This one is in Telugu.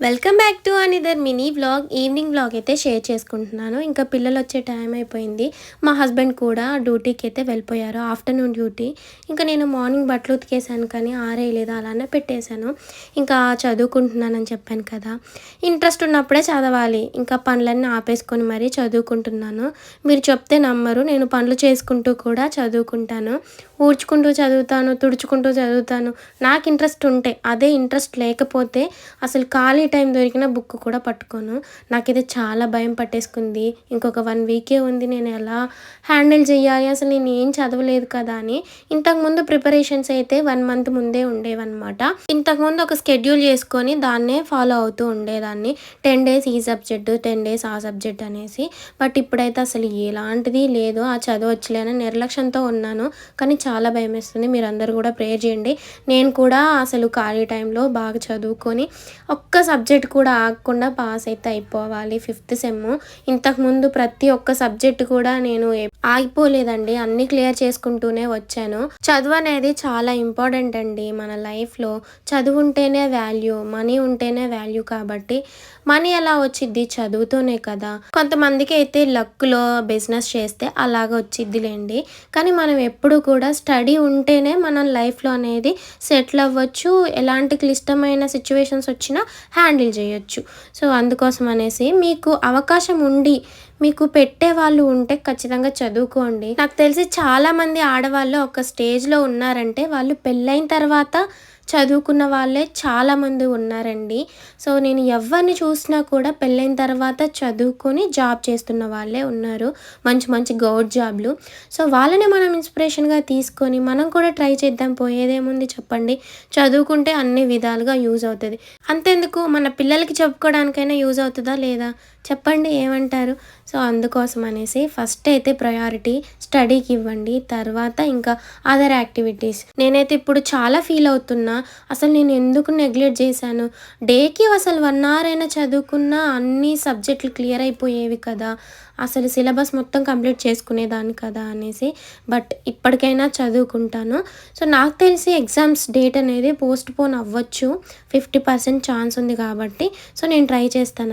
Welcome back to another mini vlog evening blog అయితే షేర్ చేసుకుంటున్నాను. ఇంకా పిల్లలు వచ్చే టైం అయిపోయింది. మా హస్బెండ్ కూడా డ్యూటీకి అయితే వెళ్ళిపోయారు. Afternoon duty. ఇంకా నేను మార్నింగ్ బట్టలు ఉతికేసాను కానీ ఆరేయలేదు అలానే పెట్టేశాను. ఇంకా చదువుకుంటున్నానని చెప్పాను కదా. ఇంట్రెస్ట్ ఉన్నప్పుడే చదవాలి. ఇంకా పనులన్నీ ఆపేసుకొని మరీ చదువుకుంటున్నాను. మీరు చెప్తే నమ్మరు. నేను పనులు చేసుకుంటూ కూడా చదువుకుంటాను. ఊడ్చుకుంటూ చదువుతాను తుడుచుకుంటూ చదువుతాను. నాకు ఇంట్రెస్ట్ ఉంటే అదే ఇంట్రెస్ట్ లేకపోతే అసలు ఖాళీ టైం దొరికిన బుక్ కూడా పట్టుకోను. నాకైతే చాలా భయం పట్టేసుకుంది. ఇంకొక వన్ వీకే ఉంది. నేను ఎలా హ్యాండిల్ చేయాలి? అసలు నేను ఏం చదవలేదు కదా అని. ఇంతకుముందు ప్రిపరేషన్స్ అయితే వన్ మంత్ ముందే ఉండేవన్నమాట. ఇంతకుముందు ఒక స్కెడ్యూల్ చేసుకొని దాన్నే ఫాలో అవుతూ ఉండేదాన్ని. టెన్ డేస్ ఈ సబ్జెక్టు టెన్ డేస్ ఆ సబ్జెక్ట్ అనేసి. బట్ ఇప్పుడైతే అసలు ఎలాంటిది లేదు. ఆ చదవచ్చులేని నిర్లక్ష్యంతో ఉన్నాను. కానీ చాలా భయం వేస్తుంది. మీరు కూడా ప్రేయర్ చేయండి. నేను కూడా అసలు ఖాళీ టైంలో బాగా చదువుకొని ఒక్క సబ్జెక్ట్ కూడా ఆగకుండా పాస్ అయితే అయిపోవాలి ఫిఫ్త్ సెమ్. ఇంతకుముందు ప్రతి ఒక్క సబ్జెక్ట్ కూడా నేను ఆగిపోలేదండి. అన్ని క్లియర్ చేసుకుంటూనే వచ్చాను. చదువు అనేది చాలా ఇంపార్టెంట్ అండి మన లైఫ్లో. చదువు ఉంటేనే వాల్యూ మనీ ఉంటేనే వాల్యూ కాబట్టి మనీ ఎలా వచ్చిద్ది చదువుతోనే కదా. కొంతమందికి అయితే లక్లో బిజినెస్ చేస్తే అలాగ వచ్చిద్దిలేండి. కానీ మనం ఎప్పుడు కూడా స్టడీ ఉంటేనే మనం లైఫ్లో అనేది సెటిల్ అవ్వచ్చు. ఎలాంటి క్లిష్టమైన సిచ్యువేషన్స్ వచ్చినా హ్యాండ్ హ్యాండిల్ చేయొచ్చు. సో అందుకోసం అనేసి మీకు అవకాశం ఉండి మీకు పెట్టే వాళ్ళు ఉంటే ఖచ్చితంగా చదువుకోండి. నాకు తెలిసి చాలామంది ఆడవాళ్ళు ఒక స్టేజ్లో ఉన్నారంటే వాళ్ళు పెళ్ళైన తర్వాత చదువుకున్న వాళ్ళే చాలామంది ఉన్నారండి. సో నేను ఎవరిని చూసినా కూడా పెళ్ళైన తర్వాత చదువుకొని జాబ్ చేస్తున్న వాళ్ళే ఉన్నారు. మంచి మంచి గౌడ్ జాబ్లు. సో వాళ్ళని మనం ఇన్స్పిరేషన్గా తీసుకొని మనం కూడా ట్రై చేద్దాం పోయేదేముంది చెప్పండి. చదువుకుంటే అన్ని విధాలుగా యూజ్ అవుతుంది. అంతెందుకు? మన పిల్లలకి చెప్పుకోవడానికైనా యూజ్ అవుతుందా లేదా? చెప్పండి ఏమంటారు? సో అందుకోసం అనేసి ఫస్ట్ అయితే ప్రయారిటీ స్టడీకి ఇవ్వండి. తర్వాత ఇంకా అదర్ యాక్టివిటీస్. నేనైతే ఇప్పుడు చాలా ఫీల్ అవుతున్నా. అసలు నేను ఎందుకు నెగ్లెక్ట్ చేశాను? డేకి అసలు వన్ అవర్ అయినా చదువుకున్నా అన్ని సబ్జెక్టులు క్లియర్ అయిపోయేవి కదా. అసలు సిలబస్ మొత్తం కంప్లీట్ చేసుకునేదాన్ని కదా అనేసి. బట్ ఇప్పటికైనా చదువుకుంటాను. సో నాకు తెలిసి ఎగ్జామ్స్ డేట్ అనేది పోస్ట్ పోన్ అవ్వచ్చు. ఫిఫ్టీ పర్సెంట్ ఛాన్స్ ఉంది కాబట్టి. సో నేను ట్రై చేస్తాను